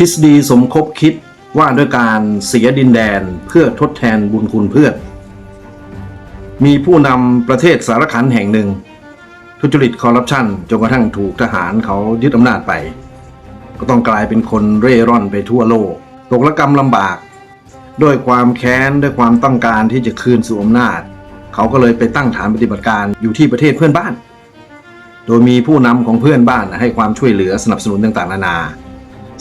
ทฤษฎีสมคบคิดว่าด้วยการเสียดินแดนเพื่อทดแทนบุญคุณเพื่อน มีผู้นำประเทศสารขันแห่งหนึ่ง ทุจริตคอร์รัปชันจนกระทั่งถูกทหารเขายึดอำนาจไป ก็ต้องกลายเป็นคนเร่ร่อนไปทั่วโลก ตกระกรรมลำบาก ด้วยความแค้นด้วยความต้องการที่จะคืนสู่อำนาจ เขาก็เลยไปตั้งฐานปฏิบัติการอยู่ที่ประเทศเพื่อนบ้าน โดยมีผู้นำของเพื่อนบ้านให้ความช่วยเหลือสนับสนุนต่างๆนานา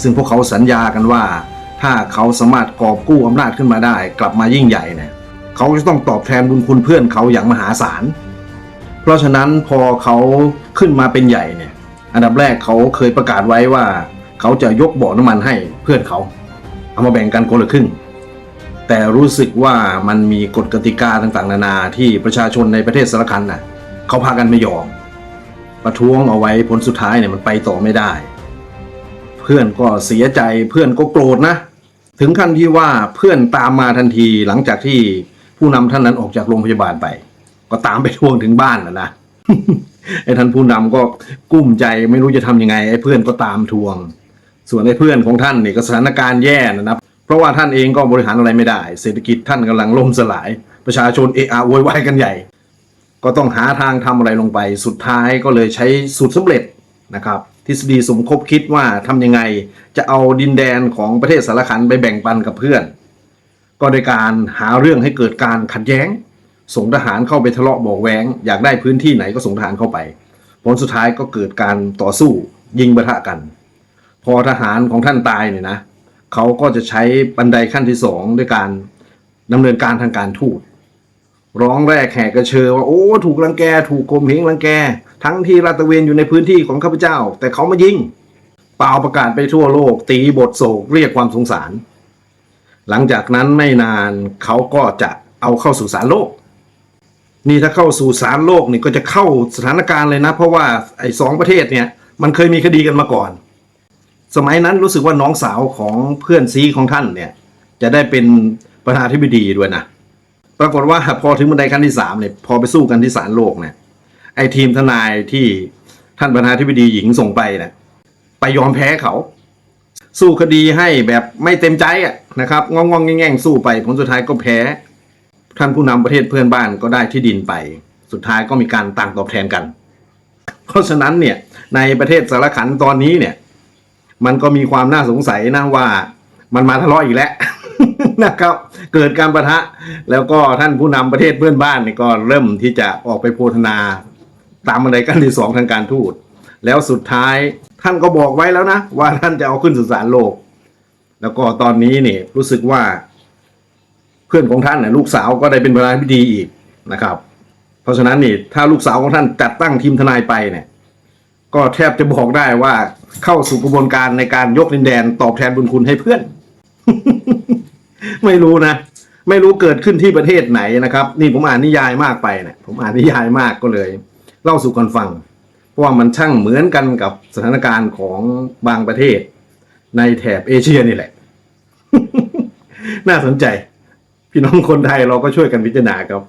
ซึ่งพวกเขาสัญญากันว่า ถ้าเขาสามารถกอบกู้อำนาจขึ้นมาได้ กลับมายิ่งใหญ่เนี่ยเขาจะต้องตอบแทนบุญคุณเพื่อนเขาอย่างมหาศาล เพราะฉะนั้นพอเขาขึ้นมาเป็นใหญ่เนี่ย อันดับแรกเขาเคยประกาศไว้ว่า เขาจะยกบ่อน้ำมันให้เพื่อนเขา เอามาแบ่งกันคนละครึ่ง แต่รู้สึกว่ามันมีกฎกติกาต่างๆ นานาที่ประชาชนในประเทศสารคันน่ะเขาพากันไม่ยอมประท้วงเอาไว้ผลสุดท้ายเนี่ยมันไปต่อไม่ได้ พื่อนก็เสียใจเพื่อนก็โกรธนะ ถึงขั้นที่ว่าเพื่อนตามมาทันทีหลังจากที่ผู้นำท่านนั้นออกจากโรงพยาบาลไป ก็ตามไปทวงถึงบ้านนะนะไอ้ท่านผู้นำก็กุ้มใจไม่รู้จะทำยังไงไอ้เพื่อนก็ตามทวง ส่วนไอ้เพื่อนของท่านนี่ก็สถานการณ์แย่นะครับเพราะว่าท่านเองก็บริหารอะไรไม่ได้ เศรษฐกิจท่านกำลังล่มสลาย ประชาชนเอะอะโวยวายกันใหญ่ ก็ต้องหาทางทำอะไรลงไป สุดท้ายก็เลยใช้สูตรสำเร็จนะครับ ทฤษฎีสมคบคิดว่าทำยังไงจะเอาดินแดนของประเทศสารคันไปแบ่งปันกับเพื่อน ก็โดยการหาเรื่องให้เกิดการขัดแย้ง ส่งทหารเข้าไปทะเลาะบอกแวงอยากได้พื้นที่ไหนก็ส่งทหารเข้าไป ผลสุดท้ายก็เกิดการต่อสู้ยิงปะทะกัน พอทหารของท่านตายเนี่ยนะเขาก็จะใช้บันไดขั้นที่สองด้วยการดำเนินการทางการทูตร้องแรกแหกกระเชอว่าโอ้ถูกรังแกถูกข่มเหงรังแก ทั้งที่ลาดตระเวนอยู่ในพื้นที่ของข้าพเจ้า แต่เขามายิงเปล่าประกาศไปทั่วโลก ตีบทโศกเรียกความสงสาร หลังจากนั้นไม่นานเขาก็จะเอาเข้าสู่ศาลโลก นี่ถ้าเข้าสู่ศาลโลกนี่ก็จะเข้าสถานการณ์เลยนะ เพราะว่าไอ้สองประเทศเนี่ยมันเคยมีคดีกันมาก่อน สมัยนั้นรู้สึกว่าน้องสาวของเพื่อนซีของท่านเนี่ย จะได้เป็นประธานาธิบดีด้วยนะ ปรากฏว่าพอถึงบันไดขั้นที่สามเนี่ยพอไปสู้กันที่ศาลโลกเนี่ย ไอ้ทีมทนายที่ท่านประธานาธิบดีหญิงส่งไปเนี่ยไปยอมแพ้เขา สู้คดีให้แบบไม่เต็มใจอะนะครับงองงๆแง่งสู้ไปผลสุดท้ายก็แพ้ ท่านผู้นำประเทศเพื่อนบ้านก็ได้ที่ดินไป สุดท้ายก็มีการต่างตอบแทนกัน เพราะฉะนั้นเนี่ยในประเทศสารขันตอนนี้เนี่ย มันก็มีความน่าสงสัยนะว่ามันมาทะเลาะอีกแล้วนะครับ เกิดการประทะแล้วก็ท่านผู้นำประเทศเพื่อนบ้านเนี่ยก็เริ่มที่จะออกไปโพธนา ตามบันไดขั้นที่สองทางการทูต แล้วสุดท้ายท่านก็บอกไว้แล้วนะ ว่าท่านจะเอาขึ้นสู่ศาลโลก แล้วก็ตอนนี้เนี่ยรู้สึกว่า เพื่อนของท่านน่ะลูกสาวก็ได้เป็นประธานาธิบดีอีกนะครับ เพราะฉะนั้นนี่ถ้าลูกสาวของท่านจัดตั้งทีมทนายไปเนี่ย ก็แทบจะบอกได้ว่าเข้าสู่กระบวนการในการยกดินแดนตอบแทนบุญคุณให้เพื่อน ไม่รู้นะไม่รู้เกิดขึ้นที่ประเทศไหนนะครับ นี่ผมอ่านนิยายมากไปเนะี่ยผมอ่านนิยายมากก็เลย เล่าสู่กันฟัง เพราะว่ามันช่างเหมือนกันกับสถานการณ์ของบางประเทศ ในแถบเอเชียนี่แหละ น่าสนใจ พี่น้องคนไทยเราก็ช่วยกันพิจารณาครับ